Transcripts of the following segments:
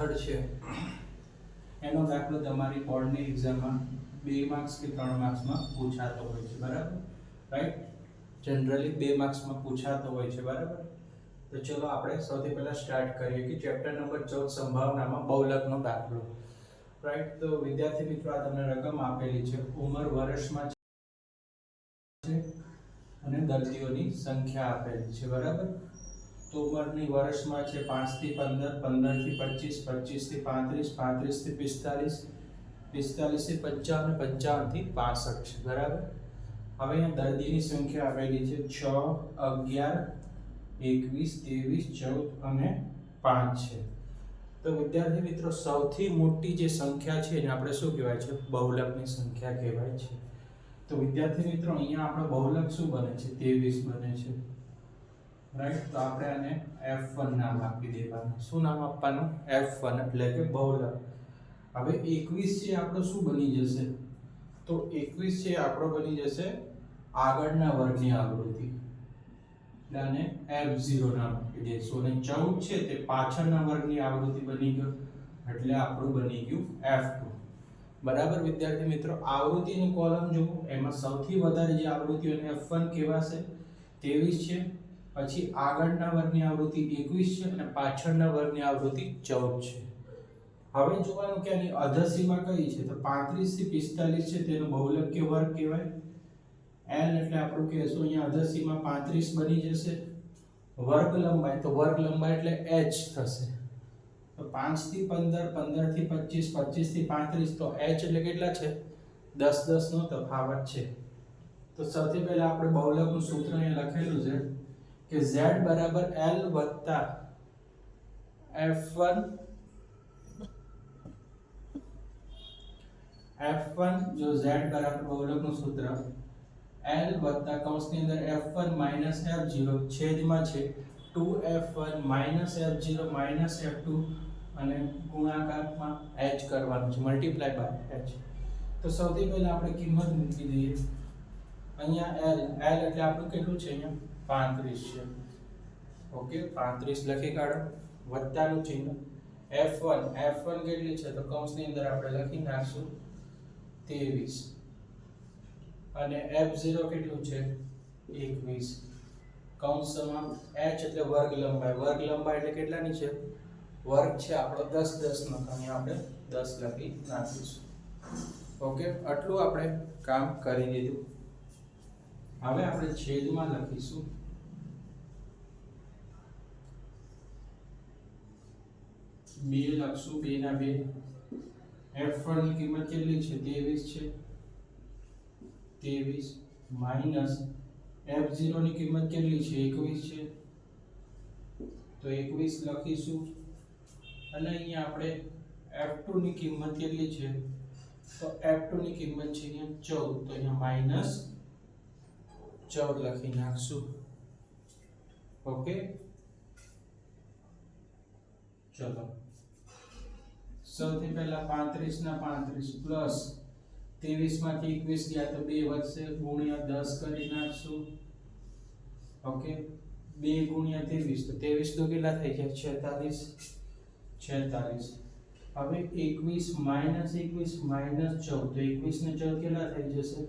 Method છે. એનો દાખલો તમારી બોર્ડની એક્ઝામમાં બે માર્ક્સ કે ત્રણ માર્ક્સમાં પૂછાતો હોય છે, બરાબર? રાઈટ જનરલી બે માર્ક્સમાં પૂછાતો હોય છે, બરાબર? તો ચલો આપણે સૌથી પહેલાં સ્ટાર્ટ કરીએ કે ચેપ્ટર નંબર ચૌદ સંભાવનામાં બહુલકનો દાખલો. રાઈટ તો વિદ્યાર્થી મિત્રો, આ તમને રકમ આપેલી છે. ઉંમર વર્ષમાં છે અને દર્દીઓની સંખ્યા આપેલી છે, બરાબર? તો વર્ષમાં છે પાંચથી પંદર, પંદરથી પચીસ, પચીસથી પાંત્રીસ, પાંત્રીસથી પિસ્તાલીસ, પિસ્તાલીસથી પંચાવન પંચાવનથી પાસઠ છે, બરાબર? હવે અહીંયા દર્દીની સંખ્યા આપેલી છે છ, અગિયાર, એકવીસ, ત્રેવીસ, ચૌદ અને પાંચ છે. તો વિદ્યાર્થી મિત્રો, સૌથી મોટી જે સંખ્યા છે એને આપણે શું કહેવાય છે? બહુલકની સંખ્યા કહેવાય છે. તો વિદ્યાર્થી મિત્રો, અહીંયા આપણો બહુલક શું બને છે? ત્રેવીસ બને છે. રાઈટ તો આપણે આને એફ વન નામ આપી દેવાનું. શું નામ આપવાનું? એફ વન એટલે કે બહુલક હવે એકવીસ છે, આપણો શું બની જશે? તો એકવીસ છે, આપણો બની જશે આગળના વર્ગની આવૃત્તિ. એટલે આને એફ ઝીરો નામ આપી દઈશું. અને ચૌદ છે, તે પાછળના વર્ગની આવૃત્તિ બની ગયો. એટલે આપણું બની ગયું એફ ટુ બરાબર, વિદ્યાર્થી મિત્રો? આવૃત્તિની કોલમ જુઓ. એમાં સૌથી વધારે જે આવૃત્તિઓ એફ વન કહેવાશે ત્રેવીસ છે. પછી આગળના વર્ગની આવૃત્તિ એકવીસ છે અને પાછળના વર્ગની આવૃત્તિ ચૌદ છે. હવે જોવાનું કે આની અધસીમા કઈ છે? તો પાંત્રીસથી પિસ્તાલીસ છે, તેનો બહુલક્ય વર્ગ કહેવાય. એલ એટલે આપણું કહેશું, અહીંયા અધસીમા પાંત્રીસ બની જશે. વર્ગ લંબાઈ, તો વર્ગ લંબાઈ એટલે એચ થશે. તો પાંચથી પંદર પંદરથી પચીસ પચીસથી પાંત્રીસ, તો એચ એટલે કેટલા છે? દસ દસ નો તફાવત છે. તો સૌથી પહેલા આપણે બહુલકનું સૂત્ર અહીંયા લખેલું છે. કે z બરાબર l વત્તા f1 f1 જો z બરાબર બહુલકનું સૂત્ર l વત્તા કૌંસની અંદર f1 એફ f0 છેદમાં છે 2f1 minus f0 F f2 અને ગુણાકારમાં h કરવાનું છે મલ્ટીપ્લાય બાય h. તો સૌથી પહેલા આપણે કિંમત મૂકી દઈએ. અહીંયા l l એટલે આપણું કેટલું છે અહીંયા? પાંત્રીસ છે. ઓકે, પાંત્રીસ લખી કાઢો. વત્તાનું ચિહ્ન. F1 F1 કેટલી છે? તો કૌંસની અંદર આપણે લખી નાખશું ત્રેવીસ. અને એફ ઝીરો કેટલું છે? એકવીસ. કૌંસમાં એચ એટલે વર્ગ લંબાઈ. વર્ગ લંબાઈ એટલે કેટલાની છે? વર્ગ છે આપણો દસ દસ નો તો અહીંયા આપણે દસ લખી નાખીશું. ઓકે, આટલું આપણે કામ કરી દીધું હવે આપણે છેદમાં લખીશું. બે લખશું બે ના બે? એફની કિંમત કેટલી છે? ત્રેવીસ છે. ત્રેવીસ માઇનસ F0 ની કિંમત કેટલી છે? એકવીસ છે. તો એકવીસ લખીશું. અને અહીંયા આપણે F2 ની કિંમત કેટલી છે? તો F2 ની કિંમત છે અહીંયા ચૌદ. તો અહીંયા માઇનસ ચૌદ લખી નાખશું. ઓકે? ચલો. સૌથી પહેલા પાંત્રીસ ના પાંત્રીસ પ્લસ ત્રેવીસમાંથી એકવીસ ગયા તો બે વધશે, ગુણ્યા દસ કરી નાખશું. ઓકે? બે ગુણ્યા ત્રેવીસ, તો ત્રેવીસ તો કેટલા થઈ જાય છેતાલીસ. છેતાલીસ. હવે એકવીસ માઇનસ એકવીસ માઇનસ ચૌદ, તો એકવીસ ને ચૌદ કેટલા થઈ જશે?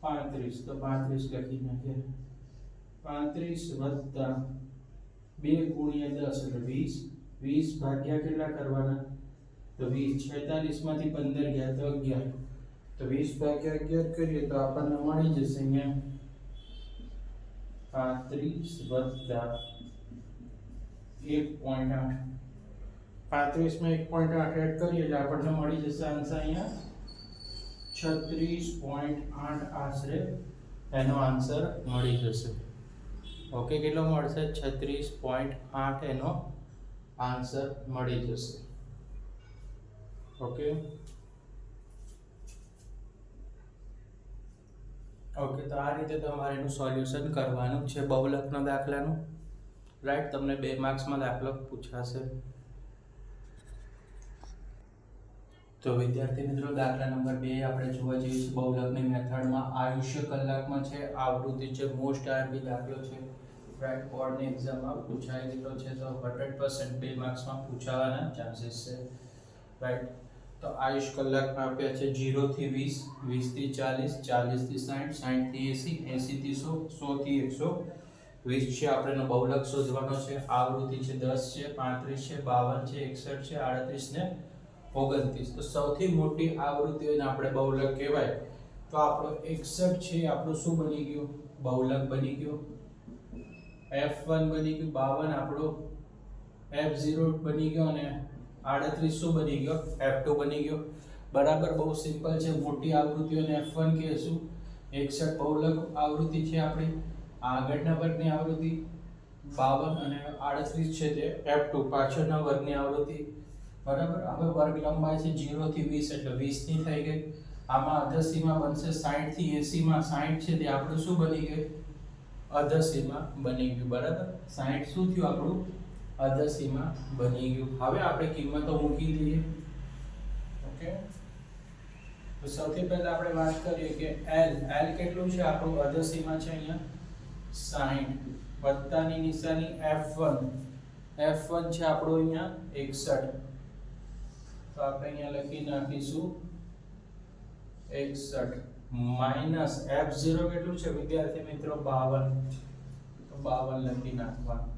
પાંત્રીસ. તો પાંત્રીસ લખી નાખીએ. પાંત્રીસ વત્તા બે ગુણ્યા દસ એટલે વીસ. વીસ ભાગ્યા કેટલા કરવાના? તો વીસ છેતાલીસમાંથી પંદર ગયા તો અગિયાર તો વીસ ભાગ્યા અગિયાર કરીએ તો આપણને મળી જશે અહીંયા પાંત્રીસ વત્તા એક પોઈન્ટ આઠ પાંત્રીસમાં એક પોઈન્ટ આઠ એડ કરીએ એટલે આપણને મળી જશે આન્સર અહીંયા છત્રીસ પોઈન્ટ આઠ આશરે એનો આન્સર મળી જશે ઓકે કેટલો મળશે છત્રીસ પોઈન્ટ આઠ એનો આન્સર મળી જશે ઓકે ઓકે તો આ રીતે તમારે એનું સોલ્યુશન કરવાનું છે બહુલકના દાખલાનું. રાઈટ તમને બે માર્ક્સમાં દાખલો પૂછાશે. તો વિદ્યાર્થી મિત્રો, દાખલા નંબર બે આપણે જોવા જઈએ છીએ બહુલકની મેથડમાં. આયુષ્ય કલાકમાં છે, આવૃત્તિ છે મોસ્ટ આરબી દાખલો છે. રાઈટ બોર્ડની એક્ઝામમાં પૂછાઈ ગયેલો છે, તો હંડ્રેડ પર્સન્ટ બે માર્ક્સમાં પૂછાવાના ચાન્સીસ છે. રાઈટ તો આયુષ કલાકમાં આપ્યા છે જીરોથી વીસ વીસથી ચાલીસ ચાલીસથી સાઠ સાઠથી એંસી એંસીથી સો સોથી એકસો. વીસ છે આપણે બહુલક શોધવાનો છે, આવૃત્તિ છે દસ છે, પાંત્રીસ છે, બાવન છે, એકસઠ છે, આડત્રીસ ને ઓગણત્રીસ. તો સૌથી મોટી આવૃત્તિઓને આપણે બહુલક કહેવાય. તો આપણો એકસઠ છે, આપણું શું બની ગયું? બહુલક બની ગયો. એફ વન બની ગયું, બાવન આપણો એફ ઝીરો બની ગયો અને આડત્રીસ બની ગયો એફ ટુ બની ગયો. બરાબર, બહુ સિમ્પલ છે, મોટી આવૃત્તિઓને એફ વન કહેશું. એકસઠ બહુલક આવૃત્તિ છે આપણી. આગળના વર્ગની આવૃત્તિ બાવન અને આડત્રીસ છે તે એફ ટુ પાછળના વર્ગની આવૃત્તિ. બરાબર, હવે વર્ગ લંબાઈ છે 0 થી વીસ, એટલે વીસની થઈ ગઈ. આમાં અધસીમાં બનશે સાઠથી એંસીમાં સાઠ છે તે આપણું શું બની ગયું? અધસીમાં બની ગયું, બરાબર? સાઠ શું થયું આપણું? અધસીમાં બની ગયું. હવે આપણે કિંમતો મૂકી દઈએ. ઓકે તો સૌથી પહેલા આપણે વાત કરીએ કે એલ એલ કેટલું છે? આપણું અધસીમાં છે અહીંયા સાઠ વત્તાની નિશાની એફ વન એફ વન છે આપણું અહીંયા એકસઠ. તો આપણે અહીંયા લખી નાખીશું એકસઠ. માઇનસ એફ ઝીરો કેટલું છે? વિદ્યાર્થી મિત્રો, બાવન. તો બાવન લખી નાખવાનું.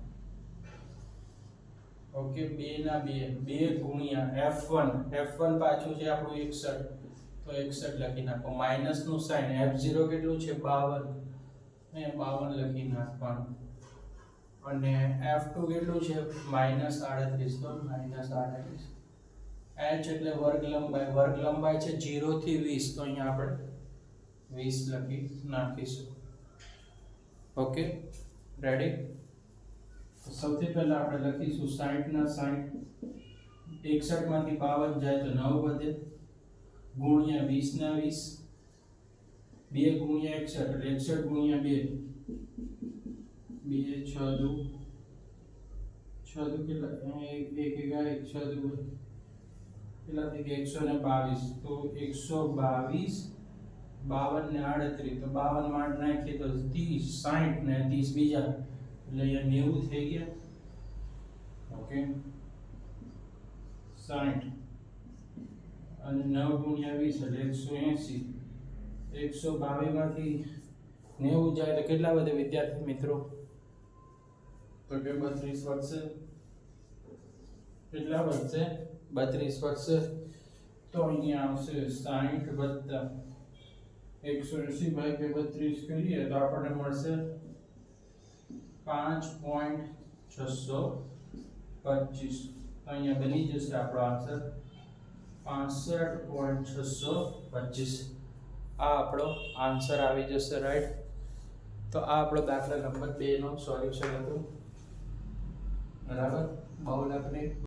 ઓકે, બે ના બે બે ગુણ્યા એફ વન એફ વન પાછું છે આપણું એકસઠ. તો એકસઠ લખી નાખો. માઇનસનું સાઇન એફ ઝીરો કેટલું છે? બાવન. એ બાવન લખી નાખવાનું. અને એફ ટુ કેટલું છે? માઇનસ આડત્રીસ. તો માઇનસ આડત્રીસ. એચ એટલે વર્ગ લંબાઈ. વર્ગ લંબાઈ છે 0 થી 20 તો અહીંયા આપણે વીસ લખી નાખીશું. ઓકે રેડી સૌથી પહેલા આપણે લખીશું 60 ના 60 61 માંથી 52 જાય તો 9 વધે ગુણ્યા 20 ના 20 2 ગુણ્યા 61 એટલે 61 ગુણ્યા 2 બે છ દુ છ દુ કેટલા એક એક એકા એક છ દુ કેટલા થઈ ગયા એકસો ને બાવીસ તો એકસો બાવીસ બાવન ને આડત્રીસ તો બાવનમાં આઠ નાખીએ તો ત્રીસ સાઠ ને ત્રીસ બીજા એટલે અહીંયા નેવું થઈ ગયા. ઓકે. સાઠ. અને નવ ગુણ્યા વીસ એટલે એકસો એંસી એકસો બાવીસમાંથી નેવું જાય તો કેટલા બધા વિદ્યાર્થી મિત્રો? તો કે બત્રીસ વધશે. કેટલા વધશે? બત્રીસ વધશે. તો અહીંયા આવશે સાઠ વત્તા એકસો એસી ભાગ્યા બત્રીસ કરીએ તો આપણને મળશે પાંચ પોઈન્ટ છસો પચીસ. અહીંયા બની જશે આપણો આન્સર. પાસઠ પોઈન્ટ છસો પચીસ. આ આપણો આન્સર આવી જશે રાઈટ તો આ આપણો દાખલા નંબર બેનો સોલ્યુશન હતું. બરાબર? બહુલકની